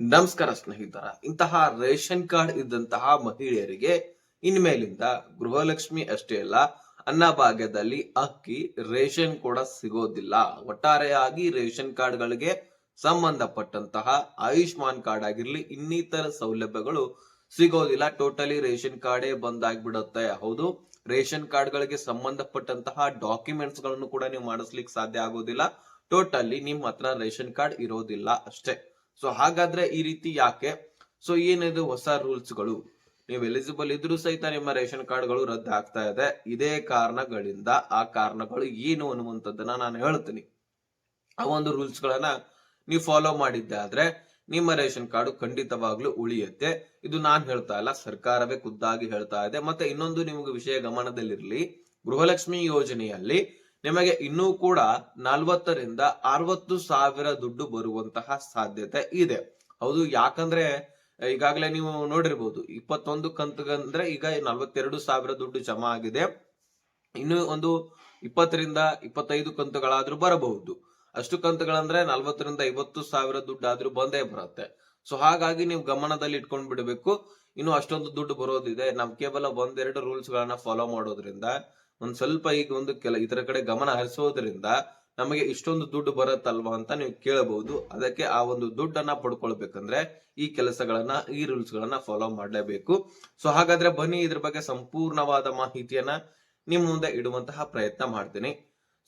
ನಮಸ್ಕಾರ ಸ್ನೇಹಿತರ, ಇಂತಹ ರೇಷನ್ ಕಾರ್ಡ್ ಇದ್ದಂತಹ ಮಹಿಳೆಯರಿಗೆ ಇನ್ಮೇಲಿಂದ ಗೃಹಲಕ್ಷ್ಮಿ ಅಷ್ಟೇ ಅಲ್ಲ ಅನ್ನಭಾಗ್ಯದಲ್ಲಿ ಅಕ್ಕಿ, ರೇಷನ್ ಕೂಡ ಸಿಗೋದಿಲ್ಲ. ಒಟ್ಟಾರೆಯಾಗಿ ರೇಷನ್ ಕಾರ್ಡ್ಗಳಿಗೆ ಸಂಬಂಧಪಟ್ಟಂತಹ ಆಯುಷ್ಮಾನ್ ಕಾರ್ಡ್ ಆಗಿರ್ಲಿ, ಇನ್ನಿತರ ಸೌಲಭ್ಯಗಳು ಸಿಗೋದಿಲ್ಲ. ಟೋಟಲಿ ರೇಷನ್ ಕಾರ್ಡೇ ಬಂದ್ ಆಗ್ಬಿಡುತ್ತೆ. ಹೌದು, ರೇಷನ್ ಕಾರ್ಡ್ಗಳಿಗೆ ಸಂಬಂಧಪಟ್ಟಂತಹ ಡಾಕ್ಯುಮೆಂಟ್ಸ್ಗಳನ್ನು ಕೂಡ ನೀವು ಮಾಡಿಸ್ಲಿಕ್ಕೆ ಸಾಧ್ಯ ಆಗೋದಿಲ್ಲ. ಟೋಟಲಿ ನಿಮ್ಮ ಹತ್ರ ರೇಷನ್ ಕಾರ್ಡ್ ಇರೋದಿಲ್ಲ ಅಷ್ಟೇ. ಸೊ ಹಾಗಾದ್ರೆ ಈ ರೀತಿ ಯಾಕೆ? ಸೊ ಏನಿದು ಹೊಸ ರೂಲ್ಸ್ಗಳು? ನೀವು ಎಲಿಜಿಬಲ್ ಇದ್ರು ಸಹಿತ ನಿಮ್ಮ ರೇಷನ್ ಕಾರ್ಡ್ಗಳು ರದ್ದು ಆಗ್ತಾ ಇದೆ. ಇದೇ ಕಾರಣಗಳಿಂದ ಆ ಕಾರಣಗಳು ಏನು ಅನ್ನುವಂಥದ್ದನ್ನ ನಾನು ಹೇಳ್ತೀನಿ. ಆ ಒಂದು ರೂಲ್ಸ್ ಗಳನ್ನ ನೀವು ಫಾಲೋ ಮಾಡಿದ್ದೆ ಆದ್ರೆ ನಿಮ್ಮ ರೇಷನ್ ಕಾರ್ಡ್ ಖಂಡಿತವಾಗ್ಲೂ ಉಳಿಯುತ್ತೆ. ಇದು ನಾನ್ ಹೇಳ್ತಾ ಇಲ್ಲ, ಸರ್ಕಾರವೇ ಖುದ್ದಾಗಿ ಹೇಳ್ತಾ ಇದೆ. ಮತ್ತೆ ಇನ್ನೊಂದು ನಿಮಗೆ ವಿಷಯ ಗಮನದಲ್ಲಿರಲಿ. ಗೃಹಲಕ್ಷ್ಮಿ ಯೋಜನೆಯಲ್ಲಿ ನಿಮಗೆ ಇನ್ನೂ ಕೂಡ ನಲ್ವತ್ತರಿಂದ ಅರವತ್ತು ಸಾವಿರ ದುಡ್ಡು ಬರುವಂತಹ ಸಾಧ್ಯತೆ ಇದೆ. ಹೌದು, ಯಾಕಂದ್ರೆ, ಈಗಾಗಲೇ ನೀವು ನೋಡಿರ್ಬೋದು, ಇಪ್ಪತ್ತೊಂದು ಕಂತುಗಳಂದ್ರೆ ಈಗ ನಲ್ವತ್ತೆರಡು ಸಾವಿರ ದುಡ್ಡು ಜಮಾ ಆಗಿದೆ. ಇನ್ನು ಒಂದು ಇಪ್ಪತ್ತರಿಂದ ಇಪ್ಪತ್ತೈದು ಕಂತುಗಳಾದ್ರೂ ಬರಬಹುದು. ಅಷ್ಟು ಕಂತುಗಳಂದ್ರೆ ನಲ್ವತ್ತರಿಂದ ಐವತ್ತು ಸಾವಿರ ದುಡ್ಡು ಆದ್ರೂ ಬಂದೇ ಬರುತ್ತೆ. ಸೊ, ಹಾಗಾಗಿ ನೀವು ಗಮನದಲ್ಲಿ ಇಟ್ಕೊಂಡ್ ಬಿಡಬೇಕು. ಇನ್ನು ಅಷ್ಟೊಂದು ದುಡ್ಡು ಬರೋದಿದೆ. ನಾವು ಕೇವಲ ಒಂದೆರಡು ರೂಲ್ಸ್ ಗಳನ್ನ ಫಾಲೋ ಮಾಡೋದ್ರಿಂದ ಒಂದ್ ಸ್ವಲ್ಪ ಈಗ ಒಂದು ಕೆಲ ಇದರ ಕಡೆ ಗಮನ ಹರಿಸೋದ್ರಿಂದ ನಮಗೆ ಇಷ್ಟೊಂದು ದುಡ್ಡು ಬರುತ್ತಲ್ವಾ ಅಂತ ನೀವು ಕೇಳಬಹುದು. ಅದಕ್ಕೆ ಆ ಒಂದು ದುಡ್ಡನ್ನ ಪಡ್ಕೊಳ್ಬೇಕಂದ್ರೆ ಈ ಕೆಲಸಗಳನ್ನ, ಈ ರೂಲ್ಸ್ ಗಳನ್ನ ಫಾಲೋ ಮಾಡಲೇಬೇಕು. ಸೊ ಹಾಗಾದ್ರೆ ಬನ್ನಿ ಇದ್ರ ಬಗ್ಗೆ ಸಂಪೂರ್ಣವಾದ ಮಾಹಿತಿಯನ್ನ ನಿಮ್ಮ ಮುಂದೆ ಇಡುವಂತಹ ಪ್ರಯತ್ನ ಮಾಡ್ತೀನಿ.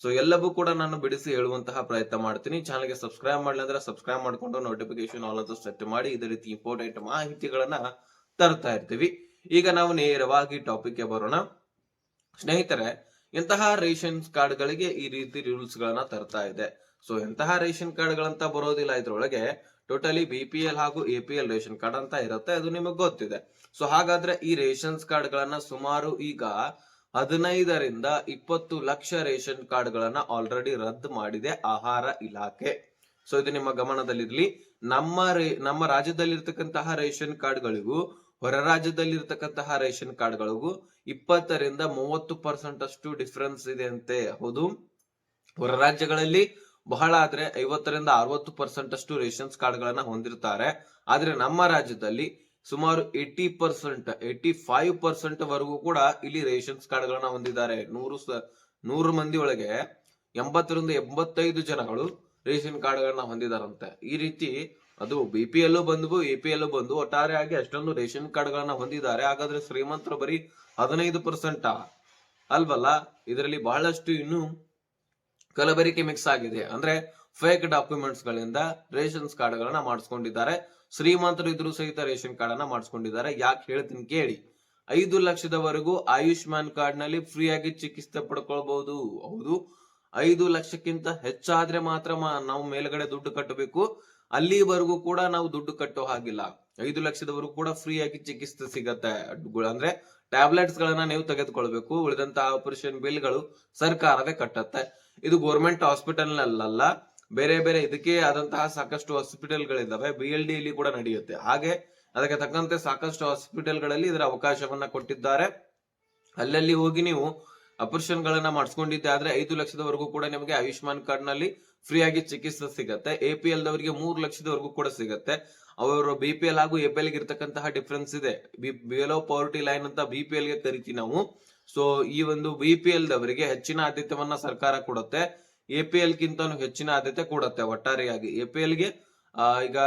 ಸೊ ಎಲ್ಲವೂ ಕೂಡ ನಾನು ಬಿಡಿಸಿ ಹೇಳುವಂತಹ ಪ್ರಯತ್ನ ಮಾಡ್ತೀನಿ. ಚಾನಲ್ಗೆ ಸಬ್ಸ್ಕ್ರೈಬ್ ಮಾಡಲಿ ಅಂದ್ರೆ ಸಬ್ಸ್ಕ್ರೈಬ್ ಮಾಡ್ಕೊಂಡು ನೋಟಿಫಿಕೇಶನ್ ಆಲ್ ಅಂತ ಸೆಟ್ ಮಾಡಿ ಇದೇ ರೀತಿ ಇಂಪಾರ್ಟೆಂಟ್ ಮಾಹಿತಿಗಳನ್ನ ತರ್ತಾ ಇರ್ತೀವಿ. ಈಗ ನಾವು ನೇರವಾಗಿ ಟಾಪಿಕ್ಗೆ ಬರೋಣ. ಸ್ನೇಹಿತರೆ ಎಂತಹ ರೇಷನ್ ಕಾರ್ಡ್ಗಳಿಗೆ ಈ ರೀತಿ ರೂಲ್ಸ್ ಗಳನ್ನ ತರ್ತಾ ಇದೆ. ಸೊ ಎಂತಹ ರೇಷನ್ ಕಾರ್ಡ್ಗಳಂತ ಬರೋದಿಲ್ಲ ಇದ್ರೊಳಗೆ ಟೋಟಲಿ ಬಿ ಪಿ ಎಲ್ ಹಾಗೂ A P L ration card ಅಂತ ಇರುತ್ತೆ, ಅದು ನಿಮಗೆ ಗೊತ್ತಿದೆ. ಸೊ, ಹಾಗಾದ್ರೆ ಈ ರೇಷನ್ಸ್ ಕಾರ್ಡ್ ಗಳನ್ನ ಸುಮಾರು ಈಗ ಹದಿನೈದರಿಂದ ಇಪ್ಪತ್ತು ಲಕ್ಷ ರೇಷನ್ ಕಾರ್ಡ್ ಗಳನ್ನ ಆಲ್ರೆಡಿ ರದ್ದು ಮಾಡಿದೆ ಆಹಾರ ಇಲಾಖೆ. ಸೊ, ಇದು ನಿಮ್ಮ ಗಮನದಲ್ಲಿರ್ಲಿ. ನಮ್ಮ ರೇ- ನಮ್ಮ ರಾಜ್ಯದಲ್ಲಿರ್ತಕ್ಕಂತಹ ರೇಷನ್ ಕಾರ್ಡ್ಗಳಿಗೂ ಹೊರ ರಾಜ್ಯದಲ್ಲಿರ್ತಕ್ಕಂತಹ ರೇಷನ್ ಕಾರ್ಡ್ಗಳಿಗೂ ಇಪ್ಪತ್ತರಿಂದ ಮೂವತ್ತು ಪರ್ಸೆಂಟ್ ಅಷ್ಟು ಡಿಫರೆನ್ಸ್ ಇದೆ ಅಂತೆ ಹೌದು. ಹೊರ ರಾಜ್ಯಗಳಲ್ಲಿ ಬಹಳ ಆದ್ರೆ ಐವತ್ತರಿಂದ ಅರವತ್ತು ಪರ್ಸೆಂಟ್ ಅಷ್ಟು ರೇಷನ್ಸ್ ಕಾರ್ಡ್ಗಳನ್ನ ಹೊಂದಿರ್ತಾರೆ. ಆದ್ರೆ ನಮ್ಮ ರಾಜ್ಯದಲ್ಲಿ ಸುಮಾರು eighty percent eighty five percent ವರೆಗೂ ಕೂಡ ಇಲ್ಲಿ ರೇಷನ್ಸ್ ಕಾರ್ಡ್ಗಳನ್ನ ಹೊಂದಿದ್ದಾರೆ. ನೂರು ನೂರು ಮಂದಿ ಒಳಗೆ ಎಂಬತ್ತರಿಂದ ಎಂಬತ್ತೈದು ಜನಗಳು ರೇಷನ್ ಕಾರ್ಡ್ಗಳನ್ನ ಹೊಂದಿದಾರಂತೆ. ಈ ರೀತಿ ಅದು ಬಿ ಪಿ ಎಲ್ ಬಂದ್ವು ಎ ಪಿ ಎಲ್ಲು ಬಂದು ಒಟ್ಟಾರೆಯಾಗಿ ಅಷ್ಟೊಂದು ರೇಷನ್ ಕಾರ್ಡ್ಗಳನ್ನ ಹೊಂದಿದ್ದಾರೆ. ಹಾಗಾದ್ರೆ ಶ್ರೀಮಂತರು ಬರೀ ಹದಿನೈದು ಪರ್ಸೆಂಟ್ ಅಲ್ವಲ್ಲ? ಇದರಲ್ಲಿ ಬಹಳಷ್ಟು ಇನ್ನು ಕಲಬೆರಿಕೆ ಮಿಕ್ಸ್ ಆಗಿದೆ. ಅಂದ್ರೆ ಫೇಕ್ ಡಾಕ್ಯುಮೆಂಟ್ಸ್ ಗಳಿಂದ ರೇಷನ್ ಕಾರ್ಡ್ ಗಳನ್ನ ಮಾಡಿಸ್ಕೊಂಡಿದ್ದಾರೆ. ಶ್ರೀಮಂತರು ಇದ್ರು ಸಹಿತ ರೇಷನ್ ಕಾರ್ಡ್ ಅನ್ನ ಮಾಡಿಸ್ಕೊಂಡಿದ್ದಾರೆ. ಯಾಕೆ ಹೇಳ್ತೀನಿ ಕೇಳಿ. ಐದು ಲಕ್ಷದವರೆಗೂ ಆಯುಷ್ಮಾನ್ ಕಾರ್ಡ್ನಲ್ಲಿ ಫ್ರೀ ಆಗಿ ಚಿಕಿತ್ಸೆ ಪಡ್ಕೊಳ್ಬಹುದು ಹೌದು. ಐದು ಲಕ್ಷಕ್ಕಿಂತ ಹೆಚ್ಚಾದ್ರೆ ಮಾತ್ರ ನಾವು ಮೇಲ್ಗಡೆ ದುಡ್ಡು ಕಟ್ಟಬೇಕು. ಅಲ್ಲಿವರೆಗೂ ಕೂಡ ನಾವು ದುಡ್ಡು ಕಟ್ಟೋ ಹಾಗಿಲ್ಲ. ಐದು ಲಕ್ಷದವರೆಗೂ ಕೂಡ ಫ್ರೀ ಆಗಿ ಚಿಕಿತ್ಸೆ ಸಿಗತ್ತೆ. ಅಂದ್ರೆ ಟ್ಯಾಬ್ಲೆಟ್ಸ್ ಗಳನ್ನ ನೀವು ತೆಗೆದುಕೊಳ್ಬೇಕು. ಉಳಿದಂತ ಆಪರೇಷನ್ ಬಿಲ್ಗಳು ಸರ್ಕಾರವೇ ಕಟ್ಟತ್ತೆ. ಇದು ಗೋರ್ಮೆಂಟ್ ಹಾಸ್ಪಿಟಲ್ ನಲ್ಲ ಬೇರೆ ಬೇರೆ ಇದಕ್ಕೆ ಆದಂತಹ ಸಾಕಷ್ಟು ಹಾಸ್ಪಿಟಲ್ ಗಳಿದಾವೆ ಬಿ ಎಲ್ ಡಿ ಕೂಡ ನಡೆಯುತ್ತೆ. ಹಾಗೆ ಅದಕ್ಕೆ ತಕ್ಕಂತೆ ಸಾಕಷ್ಟು ಹಾಸ್ಪಿಟಲ್ಗಳಲ್ಲಿ ಇದರ ಅವಕಾಶವನ್ನ ಕೊಟ್ಟಿದ್ದಾರೆ. ಅಲ್ಲಲ್ಲಿ ಹೋಗಿ ನೀವು ಆಪರೇಷನ್ ಗಳನ್ನ ಮಾಡಿಸ್ಕೊಂಡಿದ್ದೆ ಆದ್ರೆ ಐದು ಲಕ್ಷದವರೆಗೂ ಕೂಡ ನಿಮಗೆ ಆಯುಷ್ಮಾನ್ ಕಾರ್ಡ್ನಲ್ಲಿ ಫ್ರೀ ಆಗಿ ಚಿಕಿತ್ಸೆ ಸಿಗತ್ತೆ. ಎ ಪಿ ಎಲ್ ದವರಿಗೆ ಮೂರು ಲಕ್ಷದವರೆಗೂ ಕೂಡ ಸಿಗತ್ತೆ. ಅವರು ಬಿ ಪಿ ಎಲ್ ಹಾಗೂ ಎ ಪಿ ಎಲ್ ಇರ್ತಕ್ಕಂತಹ ಡಿಫ್ರೆನ್ಸ್ ಇದೆ. ಬಿಲೋ ಪವರ್ಟಿ ಲೈನ್ ಅಂತ ಬಿ ಪಿ ಎಲ್ಗೆ ಕರಿತೀವಿ ನಾವು. ಸೊ ಈ ಒಂದು ಬಿ ಪಿ ಎಲ್ ದವರಿಗೆ ಹೆಚ್ಚಿನ ಆದ್ಯತೆವನ್ನ ಸರ್ಕಾರ ಕೊಡುತ್ತೆ. ಎ ಪಿ ಎಲ್ ಗಿಂತ ಹೆಚ್ಚಿನ ಆದ್ಯತೆ ಕೊಡುತ್ತೆ ಒಟ್ಟಾರೆಯಾಗಿ. ಎ ಪಿ ಎಲ್ಗೆ ಈಗ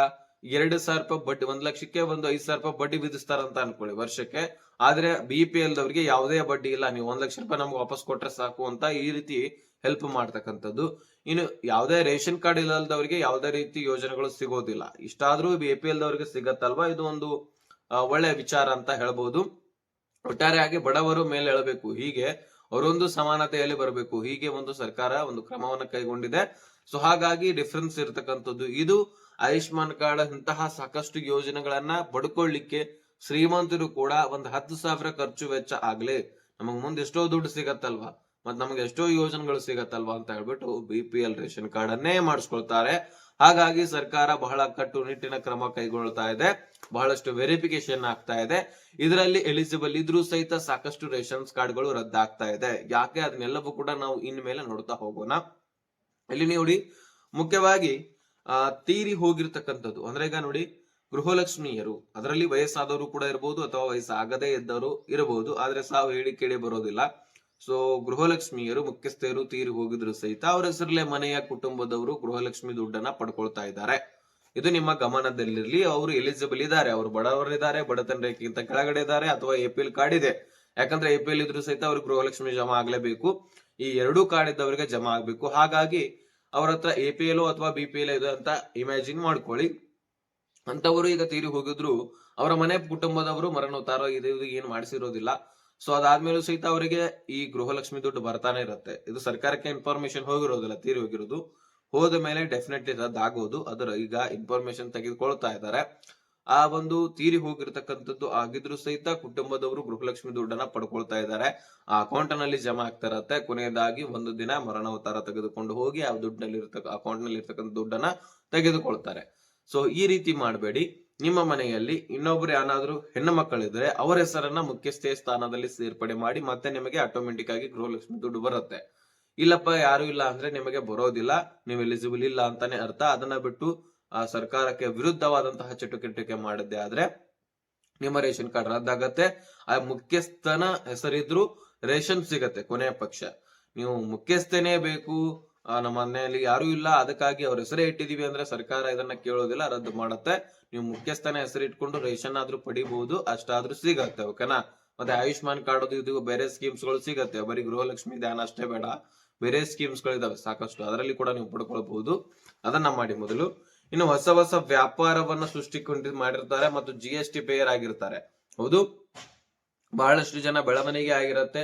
ಎರಡು ಸಾವಿರ ರೂಪಾಯಿ ಬಡ್ಡಿ, ಒಂದ್ ಲಕ್ಷಕ್ಕೆ ಒಂದು ಐದ್ ಸಾವಿರ ರೂಪಾಯಿ ಬಡ್ಡಿ ವಿಧಿಸ್ತಾರಂತ ಅನ್ಕೊಳ್ಳಿ ವರ್ಷಕ್ಕೆ. ಆದ್ರೆ ಬಿ ಪಿ ಎಲ್ ದವರಿಗೆ ಯಾವುದೇ ಬಡ್ಡಿ ಇಲ್ಲ. ನೀವು ಒಂದ್ ಲಕ್ಷ ರೂಪಾಯಿ ನಮ್ಗೆ ವಾಪಸ್ ಕೊಟ್ರೆ ಸಾಕು ಅಂತ ಈ ರೀತಿ ಹೆಲ್ಪ್ ಮಾಡ್ತಕ್ಕಂಥದ್ದು. ಇನ್ನು ಯಾವುದೇ ರೇಷನ್ ಕಾರ್ಡ್ ಇಲ್ಲದವರಿಗೆ ಯಾವುದೇ ರೀತಿ ಯೋಜನೆಗಳು ಸಿಗೋದಿಲ್ಲ. ಇಷ್ಟಾದ್ರೂ ಬಿ ಪಿ ಎಲ್ ದವರಿಗೆ ಸಿಗತ್ತಲ್ವಾ? ಇದು ಒಂದು ಒಳ್ಳೆ ವಿಚಾರ ಅಂತ ಹೇಳ್ಬಹುದು ಒಟ್ಟಾರೆಯಾಗಿ ಬಡವರು ಮೇಲೆ ಹೇಳಬೇಕು. ಹೀಗೆ ಅವರೊಂದು ಸಮಾನತೆಯಲ್ಲಿ ಬರಬೇಕು. ಹೀಗೆ ಒಂದು ಸರ್ಕಾರ ಒಂದು ಕ್ರಮವನ್ನು ಕೈಗೊಂಡಿದೆ. ಸೊ ಹಾಗಾಗಿ ಡಿಫ್ರೆನ್ಸ್ ಇರತಕ್ಕಂಥದ್ದು. ಇದು ಆಯುಷ್ಮಾನ್ ಕಾರ್ಡ್ ಇಂತಹ ಸಾಕಷ್ಟು ಯೋಜನೆಗಳನ್ನ ಪಡ್ಕೊಳ್ಳಿಕ್ಕೆ ಶ್ರೀಮಂತರು ಕೂಡ ಒಂದ್ ಹತ್ತು ಸಾವಿರ ಖರ್ಚು ವೆಚ್ಚ ಆಗ್ಲಿ ನಮಗ್ ಮುಂದೆ ಎಷ್ಟೋ ದುಡ್ಡು ಸಿಗತ್ತಲ್ವಾ? ಮತ್ ನಮಗೆ ಎಷ್ಟೋ ಯೋಜನೆಗಳು ಸಿಗತ್ತಲ್ವಾ ಅಂತ ಹೇಳ್ಬಿಟ್ಟು B P L ration card ಅನ್ನೇ ಮಾಡಿಸ್ಕೊಳ್ತಾರೆ. ಹಾಗಾಗಿ ಸರ್ಕಾರ ಬಹಳ ಕಟ್ಟುನಿಟ್ಟಿನ ಕ್ರಮ ಕೈಗೊಳ್ತಾ ಇದೆ. ಬಹಳಷ್ಟು ವೆರಿಫಿಕೇಶನ್ ಆಗ್ತಾ ಇದೆ. ಇದರಲ್ಲಿ ಎಲಿಜಿಬಲ್ ಇದ್ರೂ ಸಹಿತ ಸಾಕಷ್ಟು ರೇಷನ್ಸ್ ಕಾರ್ಡ್ಗಳು ರದ್ದಾಗ್ತಾ ಇದೆ. ಯಾಕೆ? ಅದನ್ನೆಲ್ಲವೂ ಕೂಡ ನಾವು ಇನ್ಮೇಲೆ ನೋಡ್ತಾ ಹೋಗೋಣ. ಇಲ್ಲಿ ನೋಡಿ, ಮುಖ್ಯವಾಗಿ, ಆ, ತೀರಿ ಹೋಗಿರ್ತಕ್ಕಂಥದ್ದು. ಅಂದ್ರೆ ಈಗ ನೋಡಿ, ಗೃಹಲಕ್ಷ್ಮಿಯರು, ಅದರಲ್ಲಿ ವಯಸ್ಸಾದವರು ಕೂಡ ಇರಬಹುದು ಅಥವಾ ವಯಸ್ಸಾಗದೇ ಇದ್ದವರು ಇರಬಹುದು. ಆದ್ರೆ ಸಾವು ಹೇಳಿ ಕೇಳಿ ಬರೋದಿಲ್ಲ. ಸೊ ಗೃಹಲಕ್ಷ್ಮಿಯರು, ಮುಖ್ಯಸ್ಥರು ತೀರಿ ಹೋಗಿದ್ರು ಸಹಿತ ಅವರ ಹೆಸರಲ್ಲೇ ಮನೆಯ ಕುಟುಂಬದವರು ಗೃಹಲಕ್ಷ್ಮಿ ದುಡ್ಡನ್ನ ಪಡ್ಕೊಳ್ತಾ ಇದ್ದಾರೆ. ಇದು ನಿಮ್ಮ ಗಮನದಲ್ಲಿರಲಿ. ಅವರು ಎಲಿಜಿಬಲ್ ಇದ್ದಾರೆ. ಅವರು ಬಡವರಿದ್ದಾರೆ. ಬಡತನ ರೇಖೆಗಿಂತ ಕೆಳಗಡೆ ಇದ್ದಾರೆ. ಅಥವಾ ಎ ಪಿ ಎಲ್ ಕಾರ್ಡ್ ಇದೆ. ಯಾಕಂದ್ರೆ ಎ ಪಿ ಇದ್ರು ಸಹಿತ ಅವ್ರಿಗೆ ಗೃಹಲಕ್ಷ್ಮಿ ಜಮಾ ಆಗ್ಲೇಬೇಕು. ಈ ಎರಡೂ ಕಾರ್ಡ್ ಇದ್ದವರಿಗೆ ಜಮಾ ಆಗ್ಬೇಕು. ಹಾಗಾಗಿ ಅವ್ರ ಹತ್ರ ಎ ಪಿ ಎಲ್ ಅಥವಾ ಬಿ ಪಿ ಎಲ್ ಇದೆ ಅಂತ ಇಮ್ಯಾಜಿನ್ ಮಾಡ್ಕೊಳ್ಳಿ. ಅಂತವರು ಈಗ ತೀರಿ ಹೋಗಿದ್ರು, ಅವರ ಮನೆ ಕುಟುಂಬದವರು ಮರಣೋತ್ತಾರ ಇದು ಇದು ಏನ್ ಮಾಡಿಸಿರೋದಿಲ್ಲ. ಸೊ ಅದಾದ್ಮೇಲೂ ಸಹಿತ ಅವರಿಗೆ ಈ ಗೃಹಲಕ್ಷ್ಮಿ ದುಡ್ಡು ಬರ್ತಾನೆ ಇರುತ್ತೆ. ಇದು ಸರ್ಕಾರಕ್ಕೆ ಇನ್ಫಾರ್ಮೇಶನ್ ಹೋಗಿರೋದಿಲ್ಲ, ತೀರಿ ಹೋಗಿರೋದು. ಹೋದ ಮೇಲೆ ಡೆಫಿನೆಟ್ಲಿ ರದ್ದಾಗೋದು. ಅದರ ಈಗ ಇನ್ಫಾರ್ಮೇಶನ್ ತೆಗೆದುಕೊಳ್ತಾ ಇದ್ದಾರೆ. ಆ ಒಂದು ತೀರಿ ಹೋಗಿರ್ತಕ್ಕಂಥದ್ದು ಆಗಿದ್ರು ಸಹಿತ ಕುಟುಂಬದವರು ಗೃಹಲಕ್ಷ್ಮಿ ದುಡ್ಡನ್ನ ಪಡ್ಕೊಳ್ತಾ ಇದ್ದಾರೆ. ಆ ಅಕೌಂಟ್ನಲ್ಲಿ ಜಮಾ ಆಗ್ತಾ ಇರತ್ತೆ ಕೊನೆಯದಾಗಿ ಒಂದು ದಿನ ಮರಣೋತ್ತರ ತೆಗೆದುಕೊಂಡು ಹೋಗಿ ಆ ದುಡ್ಡಿನಲ್ಲಿ ಇರ್ತಕ್ಕ ಅಕೌಂಟ್ನಲ್ಲಿ ಇರ್ತಕ್ಕಂಥ ದುಡ್ಡನ್ನ ತೆಗೆದುಕೊಳ್ತಾರೆ. ಸೊ ಈ ರೀತಿ ಮಾಡಬೇಡಿ. ನಿಮ್ಮ ಮನೆಯಲ್ಲಿ ಇನ್ನೊಬ್ರು ಯಾರಾದ್ರೂ ಹೆಣ್ಣು ಮಕ್ಕಳಿದ್ರೆ ಅವರ ಹೆಸರನ್ನ ಮುಖ್ಯಸ್ಥೆಯ ಸ್ಥಾನದಲ್ಲಿ ಸೇರ್ಪಡೆ ಮಾಡಿ ಮತ್ತೆ ನಿಮಗೆ ಆಟೋಮೆಟಿಕ್ ಆಗಿ ಗೃಹಲಕ್ಷ್ಮಿ ದುಡ್ಡು ಬರುತ್ತೆ. ಇಲ್ಲಪ್ಪ, ಯಾರು ಇಲ್ಲ ಅಂದ್ರೆ ನಿಮಗೆ ಬರೋದಿಲ್ಲ. ನೀವು ಎಲಿಜಿಬಲ್ ಇಲ್ಲ ಅಂತಾನೆ ಅರ್ಥ. ಅದನ್ನ ಬಿಟ್ಟು ಆ ಸರ್ಕಾರಕ್ಕೆ ವಿರುದ್ಧವಾದಂತಹ ಚಟುವಟಿಕೆ ಮಾಡಿದ್ದೆ ಆದ್ರೆ ನಿಮ್ಮ ರೇಷನ್ ಕಾರ್ಡ್ ರದ್ದಾಗತ್ತೆ. ಆ ಮುಖ್ಯಸ್ಥನ ಹೆಸರಿದ್ರು ರೇಷನ್ ಸಿಗತ್ತೆ ಕೊನೆಯ ಪಕ್ಷ. ನೀವು ಮುಖ್ಯಸ್ಥನೇ ಬೇಕು. ನಮ್ಮ ಮನೆಯಲ್ಲಿ ಯಾರು ಇಲ್ಲ. ಅದಕ್ಕಾಗಿ ಅವ್ರ ಹೆಸರೇ ಇಟ್ಟಿದೀವಿ ಅಂದ್ರೆ ಸರ್ಕಾರ ಇದನ್ನ ಕೇಳೋದಿಲ್ಲ, ರದ್ದು ಮಾಡತ್ತೆ. ನೀವು ಮುಖ್ಯಸ್ಥನ ಹೆಸರು ಇಟ್ಕೊಂಡು ರೇಷನ್ ಆದ್ರೂ ಪಡಿಬಹುದು ಅಷ್ಟಾದ್ರೂ ಸಿಗತ್ತೆ ಓಕೆನಾ ಮತ್ತೆ ಆಯುಷ್ಮಾನ್ ಕಾರ್ಡ್ ಇದು ಬೇರೆ ಸ್ಕೀಮ್ಸ್ಗಳು ಸಿಗತ್ತೆ. ಬರೀ ಗೃಹಲಕ್ಷ್ಮಿ ಧ್ಯಾನ ಅಷ್ಟೇ ಬೇಡ. ಬೇರೆ ಸ್ಕೀಮ್ಸ್ ಗಳಿದಾವೆ ಸಾಕಷ್ಟು. ಅದರಲ್ಲಿ ಕೂಡ ನೀವು ಪಡ್ಕೊಳ್ಬಹುದು ಅದನ್ನ ಮಾಡಿ ಮೊದಲು. ಇನ್ನು ಹೊಸ ಹೊಸ ವ್ಯಾಪಾರವನ್ನ ಸೃಷ್ಟಿಕೊಂಡು ಮಾಡಿರ್ತಾರೆ ಮತ್ತು ಜಿ ಎಸ್ ಟಿ ಪೇಯರ್ ಆಗಿರ್ತಾರೆ. ಹೌದು? ಬಹಳಷ್ಟು ಜನ ಬೆಳವಣಿಗೆ ಆಗಿರುತ್ತೆ.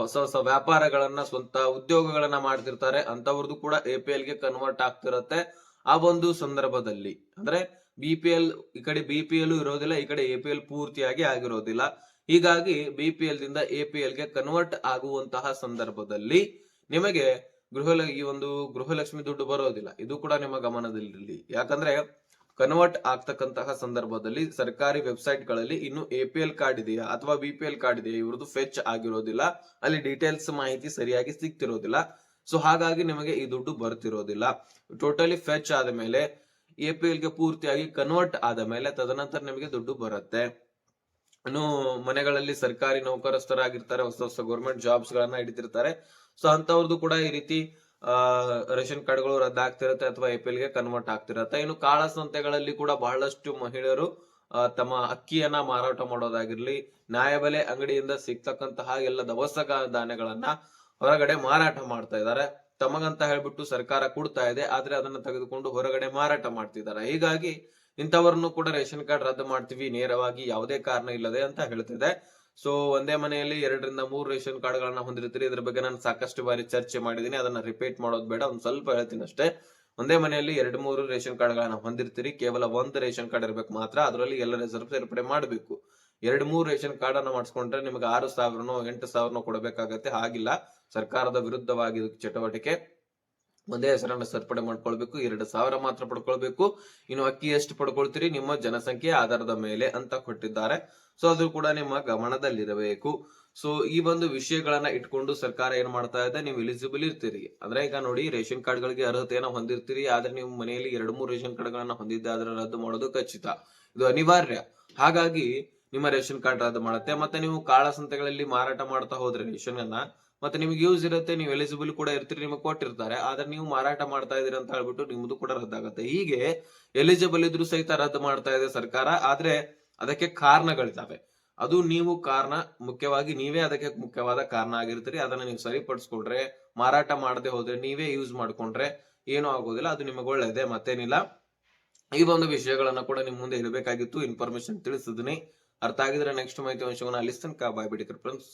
ಹೊಸ ಹೊಸ ವ್ಯಾಪಾರಗಳನ್ನ, ಸ್ವಂತ ಉದ್ಯೋಗಗಳನ್ನ ಮಾಡ್ತಿರ್ತಾರೆ. ಅಂತವ್ರದ್ದು ಕೂಡ ಎ ಪಿ ಎಲ್ಗೆ ಕನ್ವರ್ಟ್ ಆಗ್ತಿರತ್ತೆ. ಆ ಒಂದು ಸಂದರ್ಭದಲ್ಲಿ. ಅಂದ್ರೆ ಬಿ ಪಿ ಎಲ್ ಈ ಕಡೆ ಬಿ ಪಿ ಎಲ್ ಇರೋದಿಲ್ಲ, ಈ ಕಡೆ ಎ ಪಿ ಎಲ್ ಪೂರ್ತಿಯಾಗಿ ಆಗಿರೋದಿಲ್ಲ. ಹೀಗಾಗಿ ಬಿ ಪಿ ಎಲ್ ದಿಂದ ಎ ಪಿ ಎಲ್ಗೆ ಕನ್ವರ್ಟ್ ಆಗುವಂತಹ ಸಂದರ್ಭದಲ್ಲಿ ನಿಮಗೆ ಗೃಹ ಈ ಒಂದು ಗೃಹಲಕ್ಷ್ಮಿ ದುಡ್ಡು ಬರೋದಿಲ್ಲ. ಇದು ಕೂಡ ನಿಮ್ಮ ಗಮನದಲ್ಲಿರಲಿ. ಯಾಕಂದ್ರೆ ಕನ್ವರ್ಟ್ ಆಗ್ತಕ್ಕಂತಹ ಸಂದರ್ಭದಲ್ಲಿ ಸರ್ಕಾರಿ ವೆಬ್ಸೈಟ್ಗಳಲ್ಲಿ ಇನ್ನು ಎ ಪಿ ಎಲ್ ಕಾರ್ಡ್ ಇದೆಯಾ ಅಥವಾ ಬಿ ಪಿ ಎಲ್ ಕಾರ್ಡ್ ಇದೆಯಾ ಇವ್ರದ್ದು ಫೆಚ್ ಆಗಿರೋದಿಲ್ಲ. ಅಲ್ಲಿ ಡೀಟೇಲ್ಸ್ ಮಾಹಿತಿ ಸರಿಯಾಗಿ ಸಿಗ್ತಿರೋದಿಲ್ಲ. ಸೊ ಹಾಗಾಗಿ ನಿಮಗೆ ಈ ದುಡ್ಡು ಬರ್ತಿರೋದಿಲ್ಲ. ಟೋಟಲಿ ಫೆಚ್ ಆದ ಮೇಲೆ ಎ ಪಿ ಎಲ್ಗೆ ಪೂರ್ತಿಯಾಗಿ ಕನ್ವರ್ಟ್ ಆದ ಮೇಲೆ ತದನಂತರ ನಿಮಗೆ ದುಡ್ಡು ಬರುತ್ತೆ. ಇನ್ನು ಮನೆಗಳಲ್ಲಿ ಸರ್ಕಾರಿ ನೌಕರಸ್ಥರಾಗಿರ್ತಾರೆ, ಹೊಸ ಹೊಸ ಗೌರ್ಮೆಂಟ್ ಜಾಬ್ಸ್ ಗಳನ್ನ ಹಿಡಿತಿರ್ತಾರೆ ಸೊ ಅಂತವ್ರದ್ದು ಕೂಡ ಈ ರೀತಿ, ಆ, ರೇಷನ್ ಕಾರ್ಡ್ಗಳು ರದ್ದಾಗ್ತಿರತ್ತೆ ಅಥವಾ ಎ ಪಿ ಗೆ ಕನ್ವರ್ಟ್ ಆಗ್ತಿರತ್ತೆ. ಇನ್ನು ಕಾಳ ಸಂತೆಗಳಲ್ಲಿ ಕೂಡ ಬಹಳಷ್ಟು ಮಹಿಳೆಯರು ತಮ್ಮ ಅಕ್ಕಿಯನ್ನ ಮಾರಾಟ ಮಾಡೋದಾಗಿರ್ಲಿ ನ್ಯಾಯಬೆಲೆ ಅಂಗಡಿಯಿಂದ ಸಿಗ್ತಕ್ಕಂತಹ ಎಲ್ಲ ದವಸ ಧಾನ್ಯಗಳನ್ನ ಹೊರಗಡೆ ಮಾರಾಟ ಮಾಡ್ತಾ ಇದ್ದಾರೆ. ತಮಗಂತ ಹೇಳ್ಬಿಟ್ಟು ಸರ್ಕಾರ ಕೊಡ್ತಾ ಇದೆ, ಆದ್ರೆ ಅದನ್ನ ತೆಗೆದುಕೊಂಡು ಹೊರಗಡೆ ಮಾರಾಟ ಮಾಡ್ತಿದ್ದಾರೆ. ಹೀಗಾಗಿ ಇಂಥವ್ರನ್ನು ಕೂಡ ರೇಷನ್ ಕಾರ್ಡ್ ರದ್ದು ಮಾಡ್ತೀವಿ. ನೇರವಾಗಿ ಯಾವುದೇ ಕಾರಣ ಇಲ್ಲದೆ ಅಂತ ಹೇಳ್ತಿದೆ. ಸೊ ಒಂದೇ ಮನೆಯಲ್ಲಿ ಎರಡರಿಂದ ಮೂರು ರೇಷನ್ ಕಾರ್ಡ್ ಗಳನ್ನ ಹೊಂದಿರ್ತೀರಿ. ಇದ್ರ ಬಗ್ಗೆ ನಾನು ಸಾಕಷ್ಟು ಬಾರಿ ಚರ್ಚೆ ಮಾಡಿದ್ದೀನಿ ಅದನ್ನ ರಿಪೀಟ್ ಮಾಡೋದು ಬೇಡ. ಒಂದ್ ಸ್ವಲ್ಪ ಹೇಳ್ತೀನಿ ಅಷ್ಟೇ. ಒಂದೇ ಮನೆಯಲ್ಲಿ ಎರಡು ಮೂರು ರೇಷನ್ ಕಾರ್ಡ್ ಗಳನ್ನ ಹೊಂದಿರ್ತೀರಿ. ಕೇವಲ ಒಂದು ರೇಷನ್ ಕಾರ್ಡ್ ಇರಬೇಕು ಮಾತ್ರ. ಅದರಲ್ಲಿ ಎಲ್ಲ ರಿಸರ್ವ್ ಸೇರ್ಪಡೆ ಮಾಡಬೇಕು. ಎರಡು ಮೂರು ರೇಷನ್ ಕಾರ್ಡ್ ಅನ್ನ ಮಾಡಿಸ್ಕೊಂಡ್ರೆ ನಿಮಗೆ ಆರು ಸಾವಿರನೋ, ಎಂಟು ಸಾವಿರನೋ ಕೊಡಬೇಕಾಗತ್ತೆ. ಹಾಗಿಲ್ಲ. ಸರ್ಕಾರದ ವಿರುದ್ಧವಾಗಿ ಚಟುವಟಿಕೆ. ಒಂದೇ ಹೆಸರನ್ನ ಸೇರ್ಪಡೆ ಮಾಡ್ಕೊಳ್ಬೇಕು, ಎರಡು ಸಾವಿರ ಮಾತ್ರ ಪಡ್ಕೊಳ್ಬೇಕು. ಇನ್ನು ಅಕ್ಕಿ ಎಷ್ಟು ಪಡ್ಕೊಳ್ತೀರಿ? ನಿಮ್ಮ ಜನಸಂಖ್ಯೆ ಆಧಾರದ ಮೇಲೆ ಅಂತ ಕೊಟ್ಟಿದ್ದಾರೆ. ಸೊ ಅದು ಕೂಡ ನಿಮ್ಮ ಗಮನದಲ್ಲಿರಬೇಕು. ಸೊ ಈ ಒಂದು ವಿಷಯಗಳನ್ನ ಇಟ್ಕೊಂಡು ಸರ್ಕಾರ ಏನ್ ಮಾಡ್ತಾ ಇದೆ? ನೀವು ಎಲಿಜಿಬಲ್ ಇರ್ತೀರಿ. ಅಂದ್ರೆ ಈಗ ನೋಡಿ, ರೇಷನ್ ಕಾರ್ಡ್ ಗಳಿಗೆ ಅರ್ಹತೆಯನ್ನ ಹೊಂದಿರ್ತೀರಿ. ಆದ್ರೆ ನೀವು ಮನೆಯಲ್ಲಿ ಎರಡು, ಮೂರು ರೇಷನ್ ಕಾರ್ಡ್ ಗಳನ್ನ ಹೊಂದಿದ್ದೆ, ಆದ್ರೆ ರದ್ದು ಮಾಡೋದು ಖಚಿತ. ಇದು ಅನಿವಾರ್ಯ. ಹಾಗಾಗಿ ನಿಮ್ಮ ರೇಷನ್ ಕಾರ್ಡ್ ರದ್ದು ಮಾಡುತ್ತೆ. ಮತ್ತೆ ನೀವು ಕಾಳಸಂತೆಗಳಲ್ಲಿ ಮಾರಾಟ ಮಾಡ್ತಾ ಹೋದ್ರೆ ರೇಷನ್ ಅನ್ನ ಮತ್ತೆ ನಿಮ್ಗೆ ಯೂಸ್ ಇರುತ್ತೆ, ನೀವು ಎಲಿಜಿಬಲ್ ಕೂಡ ಇರ್ತೀರಿ, ನಿಮಗೆ ಕೊಟ್ಟಿರ್ತಾರೆ. ಆದ್ರೆ ನೀವು ಮಾರಾಟ ಮಾಡ್ತಾ ಇದೀರಿ ಅಂತ ಹೇಳ್ಬಿಟ್ಟು ನಿಮ್ದು ಕೂಡ ರದ್ದಾಗುತ್ತೆ. ಹೀಗೆ ಎಲಿಜಿಬಲ್ ಇದ್ರು ಸಹಿತ ರದ್ದು ಮಾಡ್ತಾ ಇದೆ ಸರ್ಕಾರ. ಆದ್ರೆ ಅದಕ್ಕೆ ಕಾರಣಗಳಿದ್ದಾವೆ. ಅದು ನೀವು ಕಾರಣ ಮುಖ್ಯವಾಗಿ ನೀವೇ ಅದಕ್ಕೆ ಮುಖ್ಯವಾದ ಕಾರಣ ಆಗಿರ್ತೀರಿ. ಅದನ್ನ ನೀವು ಸರಿಪಡಿಸ್ಕೊಂಡ್ರೆ, ಮಾರಾಟ ಮಾಡದೆ ಹೋದ್ರೆ ನೀವೇ ಯೂಸ್ ಮಾಡ್ಕೊಂಡ್ರೆ ಏನೂ ಆಗೋದಿಲ್ಲ. ಅದು ನಿಮಗೆ ಒಳ್ಳೇದೇ, ಮತ್ತೇನಿಲ್ಲ. ಈ ಒಂದು ವಿಷಯಗಳನ್ನ ಕೂಡ ನಿಮ್ ಮುಂದೆ ಇರಬೇಕಾಗಿತ್ತು ಇನ್ಫಾರ್ಮೇಶನ್ ತಿಳಿಸಿದ್ನಿ. ಅರ್ಥ ಆಗಿದ್ರೆ ನೆಕ್ಸ್ಟ್ ಮಾಹಿತಿ ಅಂಶವನ್ನ ಅಲ್ಲಿ ತನಕ ಬಾಯ್ ಬಿಡಿ ಫ್ರೆಂಡ್ಸ್